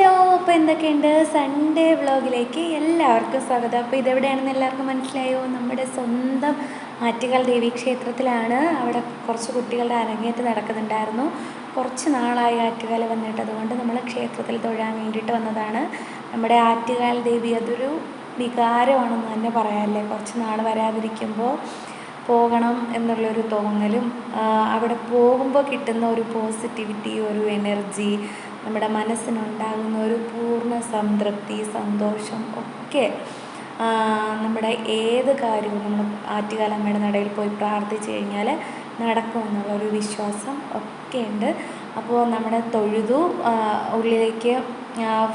Hello അപ്പോൾ എന്തൊക്കെയുണ്ട്? Sunday വ്ളോഗിലേക്ക് എല്ലാവർക്കും സ്വാഗതം. അപ്പോൾ ഇതെവിടെയാണെന്ന് എല്ലാവർക്കും മനസ്സിലായോ? നമ്മുടെ സ്വന്തം ആറ്റുകാൽ ദേവീക്ഷേത്രത്തിലാണ്. അവിടെ കുറച്ച് കുട്ടികളുടെ അരങ്ങേറ്റ് നടക്കുന്നുണ്ടായിരുന്നു. കുറച്ച് നാളായി ആറ്റുകാൽ വന്നിട്ട് അതുകൊണ്ട് നമ്മൾ ക്ഷേത്രത്തിൽ തൊഴാൻ വേണ്ടിയിട്ട് വന്നതാണ്. നമ്മുടെ ആറ്റുകാൽ ദേവി അതൊരു വികാരമാണെന്ന് തന്നെ പറയാമല്ലേ കുറച്ച് നാൾ വരാതിരിക്കുമ്പോൾ പോകണം എന്നുള്ളൊരു തോന്നലും അവിടെ പോകുമ്പോൾ കിട്ടുന്ന ഒരു പോസിറ്റിവിറ്റി ഒരു എനർജി നമ്മുടെ മനസ്സിനുണ്ടാകുന്ന ഒരു പൂർണ സംതൃപ്തി സന്തോഷം ഒക്കെ നമ്മുടെ ഏത് കാര്യവും നമ്മൾ ആറ്റുകാലമ്മയുടെ നടയിൽ പോയി പ്രാർത്ഥിച്ചു കഴിഞ്ഞാൽ നടക്കുമെന്നുള്ള ഒരു വിശ്വാസം ഒക്കെ ഉണ്ട്. അപ്പോൾ നമ്മുടെ തൊഴുതു ഉള്ളിലേക്ക്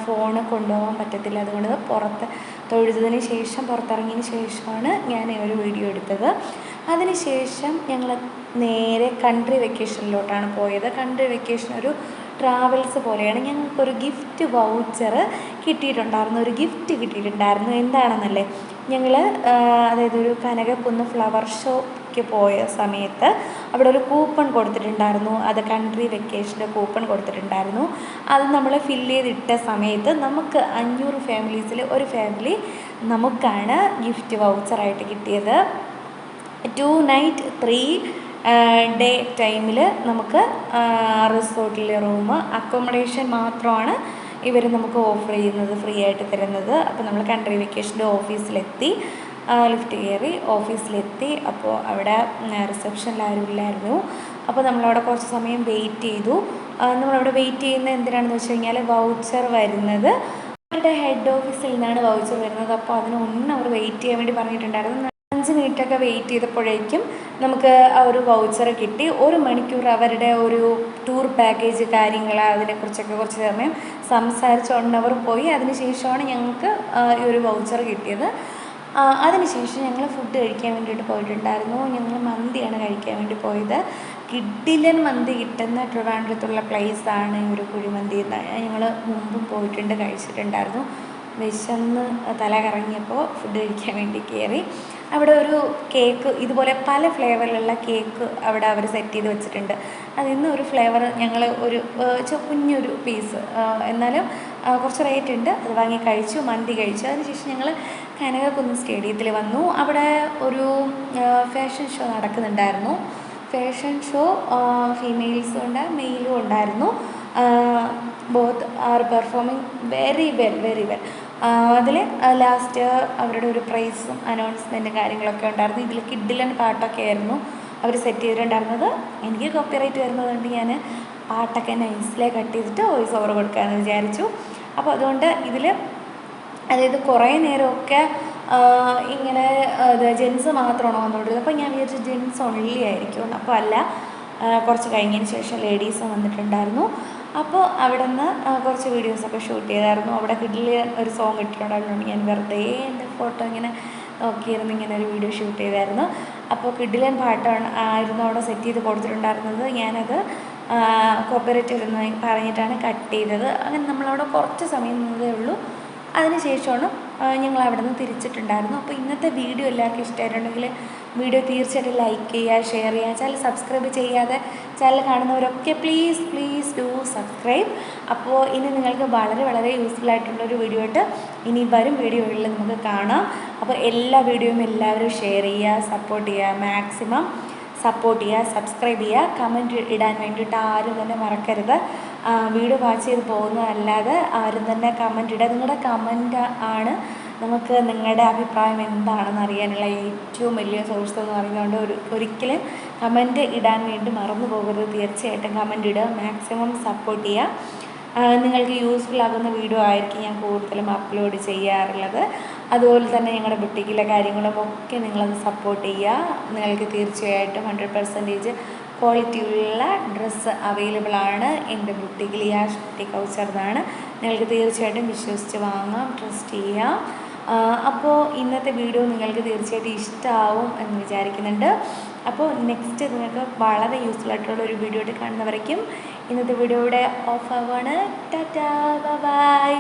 ഫോൺ കൊണ്ടുപോകാൻ പറ്റത്തില്ല. അതുകൊണ്ട് പുറത്ത് തൊഴുതതിന് ശേഷം പുറത്തിറങ്ങിയതിന് ശേഷമാണ് ഞാൻ ഒരു വീഡിയോ എടുത്തത്. അതിന് ശേഷം ഞങ്ങൾ നേരെ കൺട്രി വെക്കേഷനിലോട്ടാണ് പോയത്. കൺട്രി വെക്കേഷൻ ഒരു ട്രാവൽസ് പോലെയാണ്. ഞങ്ങൾക്കൊരു ഗിഫ്റ്റ് വൗച്ചർ കിട്ടിയിട്ടുണ്ടായിരുന്നു. ഒരു ഗിഫ്റ്റ് കിട്ടിയിട്ടുണ്ടായിരുന്നു. എന്താണെന്നല്ലേ? ഞങ്ങൾ അതായത് ഒരു കനകക്കുന്ന് ഫ്ലവർ ഷോയ്ക്ക് പോയ സമയത്ത് അവിടെ ഒരു കൂപ്പൺ കൊടുത്തിട്ടുണ്ടായിരുന്നു. അത് കൺട്രി വെക്കേഷന്റെ കൂപ്പൺ കൊടുത്തിട്ടുണ്ടായിരുന്നു. അത് നമ്മൾ ഫില്ല് ചെയ്തിട്ട സമയത്ത് നമുക്ക് അഞ്ഞൂറ് ഫാമിലീസിൽ ഒരു ഫാമിലി നമുക്കാണ് ഗിഫ്റ്റ് വൗച്ചറായിട്ട് കിട്ടിയത്. ടു നൈറ്റ് ത്രീ ഡേ ടൈമിൽ നമുക്ക് റിസോർട്ടിലെ റൂം അക്കോമഡേഷൻ മാത്രമാണ് ഇവർ നമുക്ക് ഓഫർ ചെയ്യുന്നത് ഫ്രീ ആയിട്ട് തരുന്നത്. അപ്പോൾ നമ്മൾ കൺട്രി വെക്കേഷന്റെ ഓഫീസിലെത്തി ലിഫ്റ്റ് കയറി ഓഫീസിലെത്തി. അപ്പോൾ അവിടെ റിസപ്ഷനിൽ ആരും ഇല്ലായിരുന്നു. അപ്പോൾ നമ്മളവിടെ കുറച്ച് സമയം വെയിറ്റ് ചെയ്തു. നമ്മളവിടെ വെയിറ്റ് ചെയ്യുന്നത് എന്തിനാണെന്ന് വെച്ച് കഴിഞ്ഞാൽ വൗച്ചർ വരുന്നത്. അവരുടെ ഹെഡ് ഓഫീസിൽ നിന്നാണ് വൗച്ചർ വരുന്നത്. അപ്പോൾ അതിന് അവർ വെയിറ്റ് ചെയ്യാൻ വേണ്ടി പറഞ്ഞിട്ടുണ്ടായിരുന്നു അഞ്ച് മിനിറ്റൊക്കെ വെയിറ്റ് ചെയ്തപ്പോഴേക്കും നമുക്ക് ആ ഒരു വൗച്ചർ കിട്ടി. ഒരു മണിക്കൂർ അവരുടെ ഒരു ടൂർ പാക്കേജ് കാര്യങ്ങൾ അതിനെക്കുറിച്ചൊക്കെ കുറച്ച് സമയം സംസാരിച്ച് വൺ അവർ പോയി. അതിനുശേഷമാണ് ഞങ്ങൾക്ക് ഈ ഒരു വൗച്ചർ കിട്ടിയത്. അതിനുശേഷം ഞങ്ങൾ ഫുഡ് കഴിക്കാൻ വേണ്ടിയിട്ട് പോയിട്ടുണ്ടായിരുന്നു. ഞങ്ങൾ മന്തിയാണ് കഴിക്കാൻ വേണ്ടി പോയത്. കിഡിലൻ മന്തി കിട്ടുന്ന ട്രിവാൻഡ്രത്തുള്ള പ്ലേസാണ് ഈ ഒരു കുഴിമന്തി ഞങ്ങൾ മുമ്പും പോയിട്ടുണ്ട് കഴിച്ചിട്ടുണ്ടായിരുന്നു. വിശന്ന് തല കറങ്ങിയപ്പോൾ ഫുഡ് കഴിക്കാൻ വേണ്ടി കയറി അവിടെ ഒരു കേക്ക് ഇതുപോലെ പല ഫ്ലേവറിലുള്ള കേക്ക് അവിടെ അവർ സെറ്റ് ചെയ്ത് വെച്ചിട്ടുണ്ട്. അതിൽ നിന്ന് ഒരു ഫ്ലേവർ ഞങ്ങൾ ഒരു കുഞ്ഞൊരു പീസ് എന്നാലും കുറച്ച് റേറ്റ് ഉണ്ട്. അത് വാങ്ങി കഴിച്ചു മന്തി കഴിച്ചു. അതിനുശേഷം ഞങ്ങൾ കനകക്കുന്ന് സ്റ്റേഡിയത്തിൽ വന്നു. അവിടെ ഒരു ഫാഷൻ ഷോ നടക്കുന്നുണ്ടായിരുന്നു. ഫാഷൻ ഷോ ഫീമെയിൽസും ഉണ്ട് മെയിലും ഉണ്ടായിരുന്നു. Both are performing very well very well അതിൽ ലാസ്റ്റ് അവരുടെ ഒരു പ്രൈസും അനൗൺസ്മെന്റും കാര്യങ്ങളൊക്കെ ഉണ്ടായിരുന്നു. ഇതിൽ കിഡിലൻ പാട്ടൊക്കെ ആയിരുന്നു അവർ സെറ്റ് ചെയ്തിട്ടുണ്ടായിരുന്നത്. എനിക്ക് കോപ്പിറൈറ്റ് വരുന്നത് കൊണ്ട് ഞാൻ പാട്ടൊക്കെ നൈസിലെ കട്ട് ചെയ്തിട്ട് വോയിസ് ഓവർ കൊടുക്കാമെന്ന് വിചാരിച്ചു. അപ്പോൾ അതുകൊണ്ട് ഇതിൽ അതായത് കുറേ നേരമൊക്കെ ഇങ്ങനെ അത് ജെൻസ് മാത്രമാണോ വന്നുകൊണ്ടിരുന്നത് അപ്പോൾ ഞാൻ വിചാരിച്ചു ജെൻസ് ഓൺലി ആയിരിക്കും. അപ്പോൾ അല്ല കുറച്ച് കഴിഞ്ഞതിന് ശേഷം ലേഡീസ് വന്നിട്ടുണ്ടായിരുന്നു. അപ്പോൾ അവിടെ നിന്ന് കുറച്ച് വീഡിയോസൊക്കെ ഷൂട്ട് ചെയ്തായിരുന്നു. അവിടെ കിഡിൽ ഒരു സോങ് ഇട്ടിട്ടുണ്ടായിരുന്നു. ഞാൻ വെറുതെ എന്റെ ഫോട്ടോ ഇങ്ങനെ നോക്കിയിരുന്ന് ഇങ്ങനെ ഒരു വീഡിയോ ഷൂട്ട് ചെയ്തായിരുന്നു. അപ്പോൾ കിഡിലൻ പാട്ടാണ് ആയിരുന്നു അവിടെ സെറ്റ് ചെയ്ത് കൊടുത്തിട്ടുണ്ടായിരുന്നത്. ഞാനത് കോപ്പറേറ്റീവ് എന്ന് പറഞ്ഞിട്ടാണ് കട്ട് ചെയ്തത്. അങ്ങനെ നമ്മളവിടെ കുറച്ച് സമയം നിന്നതേ ഉള്ളൂ. അതിനുശേഷമാണ് ഞങ്ങൾ അവിടെ നിന്ന് തിരിച്ചിട്ടുണ്ടായിരുന്നു. അപ്പോൾ ഇന്നത്തെ വീഡിയോ എല്ലാവർക്കും ഇഷ്ടമായിട്ടുണ്ടെങ്കിൽ വീഡിയോ തീർച്ചയായിട്ടും ലൈക്ക് ചെയ്യുക ഷെയർ ചെയ്യുക. ചാനൽ സബ്സ്ക്രൈബ് ചെയ്യാതെ ചാനൽ കാണുന്നവരൊക്കെ പ്ലീസ് പ്ലീസ് ഡു സബ്സ്ക്രൈബ് അപ്പോൾ ഇനി നിങ്ങൾക്ക് വളരെ വളരെ യൂസ്ഫുൾ ആയിട്ടുള്ളൊരു വീഡിയോ ആയിട്ട് ഇനി വരും വീഡിയോകളിൽ നമുക്ക് കാണാം. അപ്പോൾ എല്ലാ വീഡിയോയും എല്ലാവരും ഷെയർ ചെയ്യുക സപ്പോർട്ട് ചെയ്യുക മാക്സിമം സപ്പോർട്ട് ചെയ്യുക സബ്സ്ക്രൈബ് ചെയ്യുക കമന്റ് ഇടാൻ വേണ്ടിയിട്ട് ആരും തന്നെ മറക്കരുത്. വീഡിയോ വാച്ച് ചെയ്ത് പോകുന്നതല്ലാതെ ആരും തന്നെ കമന്റ് ഇടുക നിങ്ങളുടെ കമന്റ് ആണ് നമുക്ക് നിങ്ങളുടെ അഭിപ്രായം എന്താണെന്ന് അറിയാനുള്ള ഏറ്റവും വലിയ സോഴ്സ് എന്ന് പറയുന്നതുകൊണ്ട് ഒരു ഒരിക്കലും കമന്റ് ഇടാൻ വേണ്ടി മറന്നു പോകരുത്. തീർച്ചയായിട്ടും കമന്റ് ഇടുക മാക്സിമം സപ്പോർട്ട് ചെയ്യുക. നിങ്ങൾക്ക് യൂസ്ഫുൾ ആകുന്ന വീഡിയോ ആയിരിക്കും ഞാൻ കൂടുതലും അപ്ലോഡ് ചെയ്യാറുള്ളത്. അതുപോലെ തന്നെ ഞങ്ങളുടെ ബുട്ടിക്കിലെ കാര്യങ്ങളും ഒക്കെ നിങ്ങളത് സപ്പോർട്ട് ചെയ്യുക. നിങ്ങൾക്ക് തീർച്ചയായിട്ടും ഹൺഡ്രഡ് പെർസെന്റേജ് ക്വാളിറ്റിയുള്ള ഡ്രസ്സ് അവൈലബിൾ ആണ്. എന്റെ ബുട്ടിക്കിൽ യാഷ് ബുട്ടിക് എന്നാണ്. നിങ്ങൾക്ക് തീർച്ചയായിട്ടും വിശ്വസിച്ച് വാങ്ങാം ട്രസ്റ്റ് ചെയ്യാം. അപ്പോൾ ഇന്നത്തെ വീഡിയോ നിങ്ങൾക്ക് തീർച്ചയായിട്ടും ഇഷ്ടമാവും എന്ന് വിചാരിക്കുന്നുണ്ട്. അപ്പോൾ നെക്സ്റ്റ് നിങ്ങൾക്ക് വളരെ യൂസ്ഫുൾ ആയിട്ടുള്ള ഒരു വീഡിയോ ആയിട്ട് കാണുന്നവരേക്കും ഇന്നത്തെ വീഡിയോ ഇവിടെ ഓഫ് ആവാണ് ടാറ്റാ ബൈ